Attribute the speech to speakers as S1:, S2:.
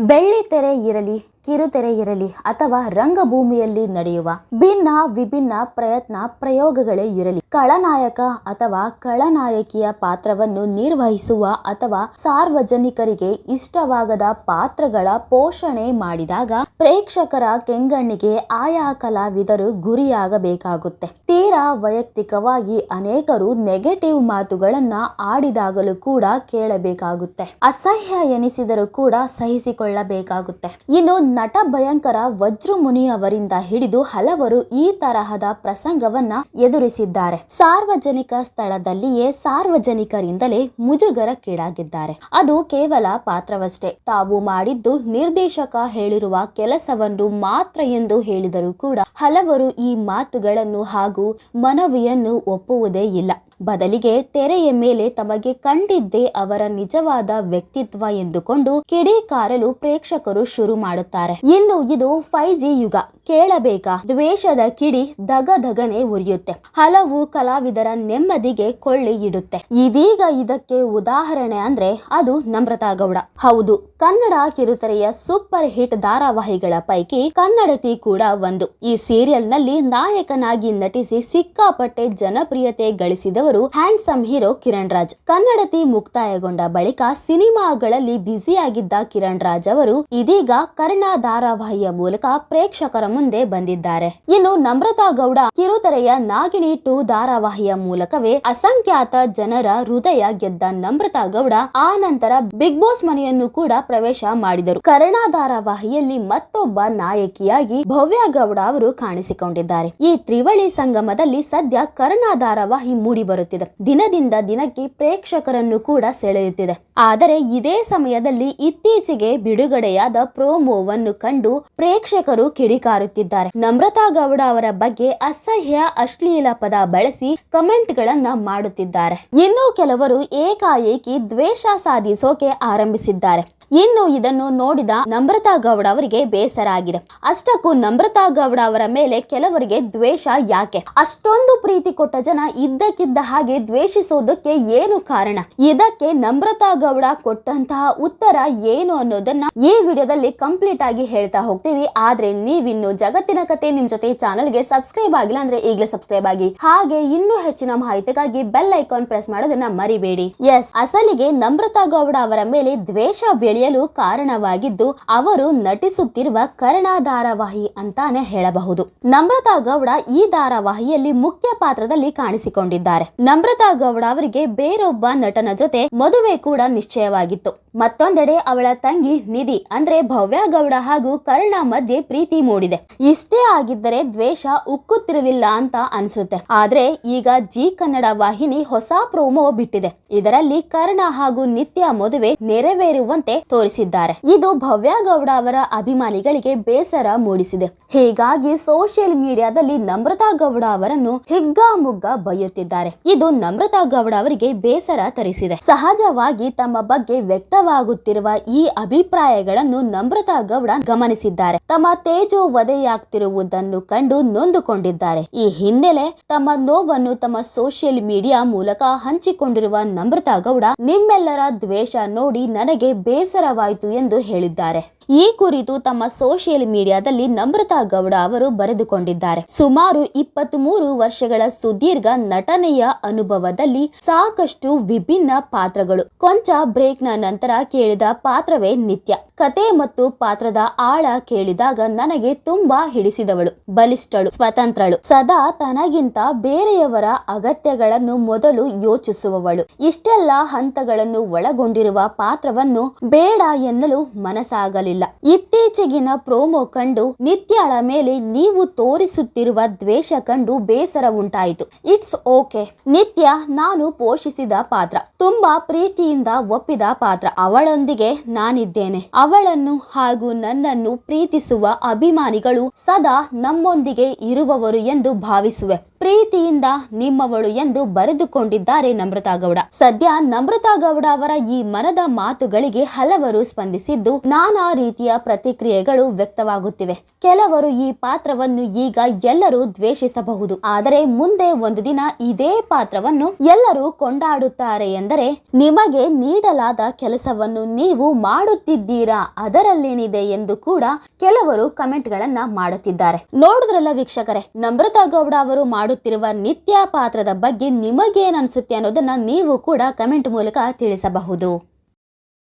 S1: ಬೆಳ್ಳಿ ತೆರೆ ಇರಲಿ. ಕಿರುತೆರೆ ಇರಲಿ ಅಥವಾ ರಂಗಭೂಮಿಯಲ್ಲಿ ನಡೆಯುವ ಭಿನ್ನ ವಿಭಿನ್ನ ಪ್ರಯತ್ನ ಪ್ರಯೋಗಗಳೇ ಇರಲಿ. ಕಳನಾಯಕ ಅಥವಾ ಕಳನಾಯಕಿಯ ಪಾತ್ರವನ್ನು ನಿರ್ವಹಿಸುವ ಅಥವಾ ಸಾರ್ವಜನಿಕರಿಗೆ ಇಷ್ಟವಾಗದ ಪಾತ್ರಗಳ ಪೋಷಣೆ ಮಾಡಿದಾಗ ಪ್ರೇಕ್ಷಕರ ಕೆಂಗಣ್ಣಿಗೆ ಆಯಾ ಕಲಾವಿದರು ಗುರಿಯಾಗಬೇಕಾಗುತ್ತೆ. ತೀರಾ ವೈಯಕ್ತಿಕವಾಗಿ ಅನೇಕರು ನೆಗೆಟಿವ್ ಮಾತುಗಳನ್ನ ಆಡಿದಾಗಲೂ ಕೂಡ ಕೇಳಬೇಕಾಗುತ್ತೆ. ಅಸಹ್ಯ ಎನಿಸಿದರೂ ಕೂಡ ಸಹಿಸಿಕೊಳ್ಳಬೇಕಾಗುತ್ತೆ. ಇನ್ನು ನಟ ಭಯಂಕರ ವಜ್ರಮುನಿ ಅವರಿಂದ ಹಿಡಿದು ಹಲವರು ಈ ತರಹದ ಪ್ರಸಂಗವನ್ನ ಎದುರಿಸಿದ್ದಾರೆ. ಸಾರ್ವಜನಿಕ ಸ್ಥಳದಲ್ಲಿಯೇ ಸಾರ್ವಜನಿಕರಿಂದಲೇ ಮುಜುಗರಕ್ಕೀಡಾಗಿದ್ದಾರೆ. ಅದು ಕೇವಲ ಪಾತ್ರವಷ್ಟೇ. ತಾವು ಮಾಡಿದ್ದು ನಿರ್ದೇಶಕ ಹೇಳಿರುವ ಕೆಲಸವನ್ನು ಮಾತ್ರ ಎಂದು ಹೇಳಿದರೂ ಕೂಡ ಹಲವರು ಈ ಮಾತುಗಳನ್ನು ಹಾಗೂ ಮನವಿಯನ್ನು ಒಪ್ಪುವುದೇ ಇಲ್ಲ. ಬದಲಿಗೆ ತೆರೆಯ ಮೇಲೆ ತಮಗೆ ಕಂಡಿದ್ದೇ ಅವರ ನಿಜವಾದ ವ್ಯಕ್ತಿತ್ವ ಎಂದುಕೊಂಡು ಕಿಡಿಕಾರಲು ಪ್ರೇಕ್ಷಕರು ಶುರು ಮಾಡುತ್ತಾರೆ. ಇನ್ನು ಇದು ಫೈವ್ ಜಿ ಯುಗ. ಕೇಳಬೇಕಾ? ದ್ವೇಷದ ಕಿಡಿ ಧಗ ಧಗನೆ ಉರಿಯುತ್ತೆ. ಹಲವು ಕಲಾವಿದರ ನೆಮ್ಮದಿಗೆ ಕೊಳ್ಳಿ ಇಡುತ್ತೆ. ಇದೀಗ ಇದಕ್ಕೆ ಉದಾಹರಣೆ ಅಂದ್ರೆ ಅದು ನಮ್ರತಾ ಗೌಡ. ಹೌದು, ಕನ್ನಡ ಕಿರುತೆರೆಯ ಸೂಪರ್ ಹಿಟ್ ಧಾರಾವಾಹಿಗಳ ಪೈಕಿ ಕನ್ನಡತಿ ಕೂಡ ಒಂದು. ಈ ಸೀರಿಯಲ್ನಲ್ಲಿ ನಾಯಕನಾಗಿ ನಟಿಸಿ ಸಿಕ್ಕಾಪಟ್ಟೆ ಜನಪ್ರಿಯತೆ ಗಳಿಸಿದವರು ಹ್ಯಾಂಡ್ಸಮ್ ಹೀರೋ ಕಿರಣ್ ರಾಜ್ ಕನ್ನಡತಿ ಮುಕ್ತಾಯಗೊಂಡ ಬಳಿಕ ಸಿನಿಮಾಗಳಲ್ಲಿ ಬ್ಯುಸಿಯಾಗಿದ್ದ ಕಿರಣ್ ರಾಜ್ ಅವರು ಇದೀಗ ಕರ್ಣ ಧಾರಾವಾಹಿಯ ಮೂಲಕ ಪ್ರೇಕ್ಷಕರ ಮುಂದೆ ಬಂದಿದ್ದಾರೆ. ಇನ್ನು ನಮ್ರತಾ ಗೌಡ, ಕಿರುತೆರೆಯ ನಾಗಿಣಿ ಟು ಧಾರಾವಾಹಿಯ ಮೂಲಕವೇ ಅಸಂಖ್ಯಾತ ಜನರ ಹೃದಯ ಗೆದ್ದ ನಮ್ರತಾ ಗೌಡ, ಆ ನಂತರ ಬಿಗ್ ಬಾಸ್ ಮನೆಯನ್ನು ಕೂಡ ಪ್ರವೇಶ ಮಾಡಿದರು. ಕರ್ಣ ಧಾರಾವಾಹಿಯಲ್ಲಿ ಮತ್ತೊಬ್ಬ ನಾಯಕಿಯಾಗಿ ಭವ್ಯ ಗೌಡ ಅವರು ಕಾಣಿಸಿಕೊಂಡಿದ್ದಾರೆ. ಈ ತ್ರಿವಳಿ ಸಂಗಮದಲ್ಲಿ ಸದ್ಯ ಕರ್ಣ ಧಾರಾವಾಹಿ ಮೂಡಿ ಬರುತ್ತಿದೆ. ದಿನದಿಂದ ದಿನಕ್ಕೆ ಪ್ರೇಕ್ಷಕರನ್ನು ಕೂಡ ಸೆಳೆಯುತ್ತಿದೆ. ಆದರೆ ಇದೇ ಸಮಯದಲ್ಲಿ ಇತ್ತೀಚೆಗೆ ಬಿಡುಗಡೆಯಾದ ಪ್ರೋಮೋವನ್ನು ಕಂಡು ಪ್ರೇಕ್ಷಕರು ಕಿಡಿಕಾರುತ್ತಿದ್ದಾರೆ ನಮ್ರತಾ ಗೌಡ ಅವರ ಬಗ್ಗೆ ಅಸಹ್ಯ, ಅಶ್ಲೀಲ ಪದ ಬಳಸಿ ಕಮೆಂಟ್ ಗಳನ್ನ ಮಾಡುತ್ತಿದ್ದಾರೆ. ಇನ್ನು ಕೆಲವರು ಏಕಾಏಕಿ ದ್ವೇಷ ಸಾಧಿಸೋಕೆ ಆರಂಭಿಸಿದ್ದಾರೆ. ಇನ್ನು ಇದನ್ನು ನೋಡಿದ ನಮ್ರತಾ ಗೌಡ ಅವರಿಗೆ ಬೇಸರ ಆಗಿದೆ. ಅಷ್ಟಕ್ಕೂ ನಮ್ರತಾ ಗೌಡ ಅವರ ಮೇಲೆ ಕೆಲವರಿಗೆ ದ್ವೇಷ ಯಾಕೆ? ಅಷ್ಟೊಂದು ಪ್ರೀತಿ ಕೊಟ್ಟ ಜನ ಇದ್ದಕ್ಕಿದ್ದ ಹಾಗೆ ದ್ವೇಷಿಸೋದಕ್ಕೆ ಏನು ಕಾರಣ? ಇದಕ್ಕೆ ನಮ್ರತಾ ಗೌಡ ಕೊಟ್ಟಂತಹ ಉತ್ತರ ಏನು ಅನ್ನೋದನ್ನ ಈ ವಿಡಿಯೋದಲ್ಲಿ ಕಂಪ್ಲೀಟ್ ಆಗಿ ಹೇಳ್ತಾ ಹೋಗ್ತೀವಿ. ಆದ್ರೆ ನೀವಿನ್ನು ಜಗತ್ತಿನ ಕತೆ ನಿಮ್ ಜೊತೆ ಚಾನಲ್ಗೆ ಸಬ್ಸ್ಕ್ರೈಬ್ ಆಗಿಲ್ಲ ಅಂದ್ರೆ ಈಗಲೇ ಸಬ್ಸ್ಕ್ರೈಬ್ ಆಗಿ. ಹಾಗೆ ಇನ್ನೂ ಹೆಚ್ಚಿನ ಮಾಹಿತಿಗಾಗಿ ಬೆಲ್ ಐಕಾನ್ ಪ್ರೆಸ್ ಮಾಡೋದನ್ನ ಮರಿಬೇಡಿ. ಎಸ್ ಅಸಲಿಗೆ ನಮ್ರತಾ ಗೌಡ ಅವರ ಮೇಲೆ ದ್ವೇಷ ಬೆಳೆಯಲು ಕಾರಣವಾಗಿದ್ದು, ಅವರು ನಟಿಸುತ್ತಿರುವ ಕರ್ಣ ಧಾರಾವಾಹಿ ಅಂತಾನೆ ಹೇಳಬಹುದು. ನಮ್ರತಾ ಗೌಡ ಈ ಧಾರಾವಾಹಿಯಲ್ಲಿ ಮುಖ್ಯ ಪಾತ್ರದಲ್ಲಿ ಕಾಣಿಸಿಕೊಂಡಿದ್ದಾರೆ. ನಮ್ರತಾ ಗೌಡ ಅವರಿಗೆ ಬೇರೊಬ್ಬ ನಟನ ಜೊತೆ ಮದುವೆ ಕೂಡ ನಿಶ್ಚಯವಾಗಿತ್ತು. ಮತ್ತೊಂದೆಡೆ ಅವಳ ತಂಗಿ ನಿಧಿ, ಅಂದ್ರೆ ಭವ್ಯ ಗೌಡ ಹಾಗೂ ಕರ್ಣ ಮಧ್ಯೆ ಪ್ರೀತಿ ಮೂಡಿದೆ. ಇಷ್ಟೇ ಆಗಿದ್ದರೆ ದ್ವೇಷ ಉಕ್ಕುತ್ತಿರಲಿಲ್ಲ ಅಂತ ಅನಿಸುತ್ತೆ. ಆದ್ರೆ ಈಗ ಜಿ ಕನ್ನಡ ವಾಹಿನಿ ಹೊಸ ಪ್ರೋಮೋ ಬಿಟ್ಟಿದೆ. ಇದರಲ್ಲಿ ಕರ್ಣ ಹಾಗೂ ನಿತ್ಯ ಮದುವೆ ನೆರವೇರುವಂತೆ ತೋರಿಸಿದ್ದಾರೆ. ಇದು ಭವ್ಯ ಗೌಡ ಅವರ ಅಭಿಮಾನಿಗಳಿಗೆ ಬೇಸರ ಮೂಡಿಸಿದೆ. ಹೀಗಾಗಿ ಸೋಷಿಯಲ್ ಮೀಡಿಯಾದಲ್ಲಿ ನಮ್ರತಾ ಗೌಡ ಅವರನ್ನು ಹಿಗ್ಗಾಮುಗ್ಗ ಬೈಯುತ್ತಿದ್ದಾರೆ ಇದು ನಮ್ರತಾ ಗೌಡ ಅವರಿಗೆ ಬೇಸರ ತರಿಸಿದೆ. ಸಹಜವಾಗಿ ತಮ್ಮ ಬಗ್ಗೆ ವ್ಯಕ್ತವಾಗುತ್ತಿರುವ ಈ ಅಭಿಪ್ರಾಯಗಳನ್ನು ನಮ್ರತಾ ಗೌಡ ಗಮನಿಸಿದ್ದಾರೆ. ತಮ್ಮ ತೇಜೋ ವಧೆಯಾಗ್ತಿರುವುದನ್ನು ಕಂಡು ನೊಂದುಕೊಂಡಿದ್ದಾರೆ. ಈ ಹಿನ್ನೆಲೆ ತಮ್ಮ ನೋವನ್ನು ತಮ್ಮ ಸೋಷಿಯಲ್ ಮೀಡಿಯಾ ಮೂಲಕ ಹಂಚಿಕೊಂಡಿರುವ ನಮ್ರತಾ ಗೌಡ ನಿಮ್ಮೆಲ್ಲರ ದ್ವೇಷ ನೋಡಿ ನನಗೆ ಬೇಸರವಾಯಿತು ಎಂದು ಹೇಳಿದ್ದಾರೆ. ಈ ಕುರಿತು ತಮ್ಮ ಸೋಷಿಯಲ್ ಮೀಡಿಯಾದಲ್ಲಿ ನಮ್ರತಾ ಗೌಡ ಅವರು ಬರೆದುಕೊಂಡಿದ್ದಾರೆ. ಸುಮಾರು ಇಪ್ಪತ್ತ್ ಮೂರು ವರ್ಷಗಳ ಸುದೀರ್ಘ ನಟನೆಯ ಅನುಭವದಲ್ಲಿ ಸಾಕಷ್ಟು ವಿಭಿನ್ನ ಪಾತ್ರಗಳು. ಕೊಂಚ ಬ್ರೇಕ್ನ ನಂತರ ಕೇಳಿದ ಪಾತ್ರವೇ ನಿತ್ಯ. ಕತೆ ಮತ್ತು ಪಾತ್ರದ ಆಳ ಕೇಳಿದಾಗ ನನಗೆ ತುಂಬಾ ಹಿಡಿಸಿದವಳು. ಬಲಿಷ್ಠಳು, ಸ್ವತಂತ್ರಳು. ಸದಾ ತನಗಿಂತ ಬೇರೆಯವರ ಅಗತ್ಯಗಳನ್ನು ಮೊದಲು ಯೋಚಿಸುವವಳು. ಇಷ್ಟೆಲ್ಲ ಹಂತಗಳನ್ನು ಒಳಗೊಂಡಿರುವ ಪಾತ್ರವನ್ನು ಬೇಡ ಎನ್ನಲು ಮನಸ್ಸಾಗಲಿಲ್ಲ. ಇತ್ತೀಚೆಗಿನ ಪ್ರೋಮೋ ಕಂಡು ನಿತ್ಯಾಳ ಮೇಲೆ ನೀವು ತೋರಿಸುತ್ತಿರುವ ದ್ವೇಷ ಕಂಡು ಬೇಸರ ಉಂಟಾಯಿತು. It's okay. ನಿತ್ಯ, ನಾನು ಪೋಷಿಸಿದ ಪಾತ್ರ. ತುಂಬಾ ಪ್ರೀತಿಯಿಂದ ಒಪ್ಪಿದ ಪಾತ್ರ. ಅವಳೊಂದಿಗೆ ನಾನಿದ್ದೇನೆ. ಅವಳನ್ನು ಹಾಗೂ ನನ್ನನ್ನು ಪ್ರೀತಿಸುವ ಅಭಿಮಾನಿಗಳು ಸದಾ ನಮ್ಮೊಂದಿಗೆ ಇರುವವರು ಎಂದು ಭಾವಿಸುವೆ. ಪ್ರೀತಿಯಿಂದ ನಿಮ್ಮವಳು ಎಂದು ಬರೆದುಕೊಂಡಿದ್ದಾರೆ ನಮ್ರತಾ ಗೌಡ. ಸದ್ಯ ನಮ್ರತಾ ಗೌಡ ಅವರ ಈ ಮನದ ಮಾತುಗಳಿಗೆ ಹಲವರು ಸ್ಪಂದಿಸಿದ್ದು, ನಾನಾ ರೀತಿಯ ಪ್ರತಿಕ್ರಿಯೆಗಳು ವ್ಯಕ್ತವಾಗುತ್ತಿವೆ. ಕೆಲವರು ಈ ಪಾತ್ರವನ್ನು ಈಗ ಎಲ್ಲರೂ ದ್ವೇಷಿಸಬಹುದು. ಆದರೆ ಮುಂದೆ ಒಂದು ದಿನ ಇದೇ ಪಾತ್ರವನ್ನು ಎಲ್ಲರೂ ಕೊಂಡಾಡುತ್ತಾರೆ ಎಂದರೆ ನಿಮಗೆ ನೀಡಲಾದ ಕೆಲಸವನ್ನು ನೀವು ಮಾಡುತ್ತಿದ್ದೀರಾ? ಅದರಲ್ಲೇನಿದೆ ಎಂದು ಕೂಡ ಕೆಲವರು ಕಮೆಂಟ್ ಗಳನ್ನ ಮಾಡುತ್ತಿದ್ದಾರೆ. ನೋಡಿದ್ರಲ್ಲ ವೀಕ್ಷಕರೇ, ನಮ್ರತಾ ಗೌಡ ಅವರು ಮಾಡುತ್ತಿರುವ ನಿತ್ಯ ಪಾತ್ರದ ಬಗ್ಗೆ ನಿಮಗೇನಿಸುತ್ತೆ ಅನ್ಸುತ್ತೆ ಅನ್ನೋದನ್ನ ನೀವು ಕೂಡ ಕಮೆಂಟ್ ಮೂಲಕ ತಿಳಿಸಬಹುದು.